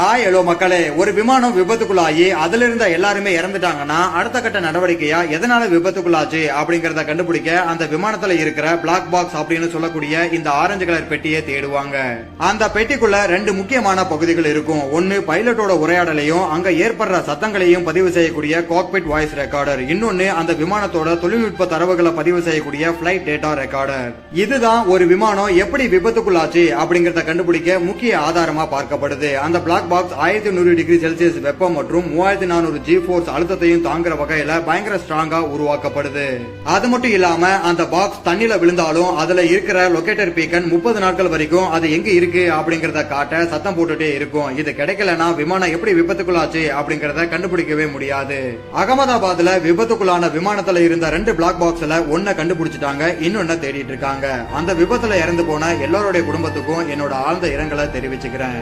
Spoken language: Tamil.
ஹாய் ஹலோ மக்களே. ஒரு விமானம் விபத்துக்குள்ளாகி அதுல இருந்த எல்லாருமே இறந்துட்டாங்கன்னா அடுத்த கட்ட நடவடிக்கையா எதனால விபத்துக்குள்ளாச்சு அப்படிங்கறத கண்டுபிடிக்க அந்த விமானத்துல இருக்கிற பிளாக் பாக்ஸ் அப்படின்னு சொல்லக்கூடிய இந்த ஆரஞ்சு கலர் பெட்டியை தேடுவாங்க. அந்த பெட்டிக்குள்ள ரெண்டு முக்கியமான பகுதிகள் இருக்கும். ஒன்னு பைலட்டோட உரையாடலையும் அங்க ஏற்படுற சத்தங்களையும் பதிவு செய்யக்கூடிய காக்பிட் வாய்ஸ் ரெக்கார்டர் இன்னொன்னு அந்த விமானத்தோட தொழில்நுட்ப தரவுகளை பதிவு செய்யக்கூடிய பிளைட் டேட்டா ரெக்கார்டர் இதுதான் ஒரு விமானம் எப்படி விபத்துக்குள்ளாச்சு அப்படிங்கறத கண்டுபிடிக்க முக்கிய ஆதாரமா பார்க்கப்படுது. அந்த பிளாக் பாக்ஸ் ஆயிரத்தி நூறு டிகிரி செல்சியஸ் வெப்பம் மற்றும் மூவாயிரத்தி நானூறு ஜி ஃபோர்ஸ் அழுத்தத்தையும் தாங்குற வகையில பயங்கர ஸ்ட்ராங்கா உருவாக்கப்படுது. அது மட்டும் இல்லாம அந்த பாக்ஸ் தண்ணில விழுந்தாலும் அதுல இருக்கிற லொகேட்டர் பீக்கன் முப்பது நாட்கள் வரைக்கும் அது எங்க இருக்கு அப்படிங்கறத காட்ட சத்தம் போட்டுட்டே இருக்கும். இது கிடைக்கலனா விமானம் எப்படி விபத்துக்குள்ளாச்சு அப்படிங்கறத கண்டுபிடிக்கவே முடியாது. அகமதாபாத்ல விபத்துக்குள்ளான விமானத்துல இருந்த ரெண்டு பிளாக் பாக்ஸ்ல ஒன்ன கண்டுபிடிச்சிட்டாங்க இன்னொன்னு தேடிட்டு இருக்காங்க. அந்த விபத்துல இறந்து போன எல்லாருடைய குடும்பத்துக்கும் என்னோட ஆழ்ந்த இரங்கலை தெரிவிச்சுக்கிறேன்.